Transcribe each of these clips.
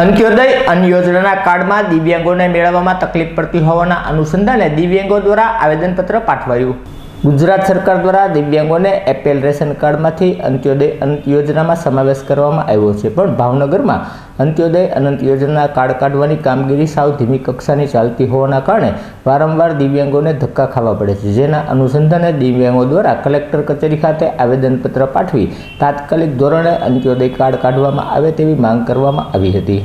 અંત્યોદય અન્ન યોજનાના કાર્ડમાં દિવ્યાંગોને મેળવવામાં તકલીફ પડતી હોવાના અનુસંધાને દિવ્યાંગો દ્વારા આવેદનપત્ર પાઠવાયું. ગુજરાત સરકાર દ્વારા દિવ્યાંગોને એપીએલ રેશન કાર્ડમાંથી અંત્યોદય અનંત યોજનામાં સમાવેશ કરવામાં આવ્યો છે, પણ ભાવનગરમાં અંત્યોદય અનંત યોજના કાર્ડ કાઢવાની કામગીરી સાવ ધીમી કક્ષાની ચાલતી હોવાના કારણે વારંવાર દિવ્યાંગોને ધક્કા ખાવા પડે છે. જેના અનુસંધાને દિવ્યાંગો દ્વારા કલેક્ટર કચેરી ખાતે આવેદનપત્ર પાઠવી તાત્કાલિક ધોરણે અંત્યોદય કાર્ડ કાઢવામાં આવે તેવી માંગ કરવામાં આવી હતી.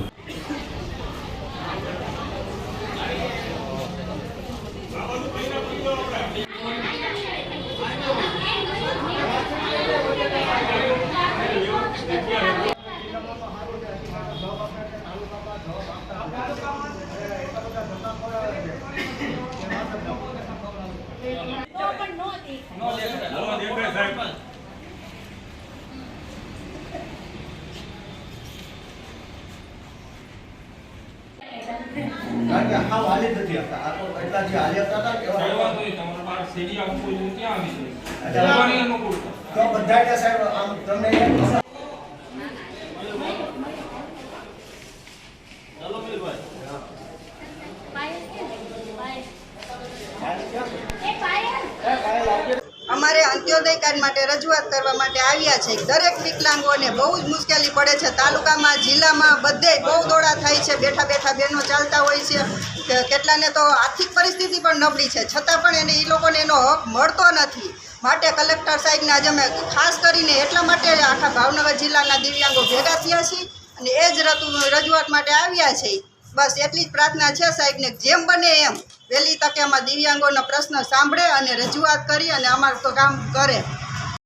કારણ કે હાવ હાલી નથી આપતા. આ તો એટલા જે હાલી હતા ને એવા કહેવા તો તમારા કોઈ ક્યાં આવી છે? તો બધાને સાહેબ આમ તમને એમ અમારે અંત્યોદય કાર્ડ માટે રજૂઆત કરવા માટે આવ્યા છે. દરેક વિકલાંગોને બહુ જ મુશ્કેલી પડે છે. તાલુકામાં, જિલ્લામાં બધે બહુ દોડા થાય છે. બેઠા બેઠા બહેનો ચાલતા હોય છે. કેટલાને તો આર્થિક પરિસ્થિતિ પણ નબળી છે. છતાં પણ એને એ લોકોને એનો હક મળતો નથી. માટે કલેક્ટર સાહેબને આજે અમે ખાસ કરીને એટલા માટે આખા ભાવનગર જિલ્લાના દિવ્યાંગો ભેગા થયા છીએ અને એ જ રજૂઆત માટે આવ્યા છે. બસ એટલી જ પ્રાર્થના છે સાહેબને, જેમ બને એમ. વહેલી તકે અમારા દિવ્યાંગોનો પ્રશ્ન સાંભળે અને રજૂઆત કરી અને અમારું તો કામ કરે.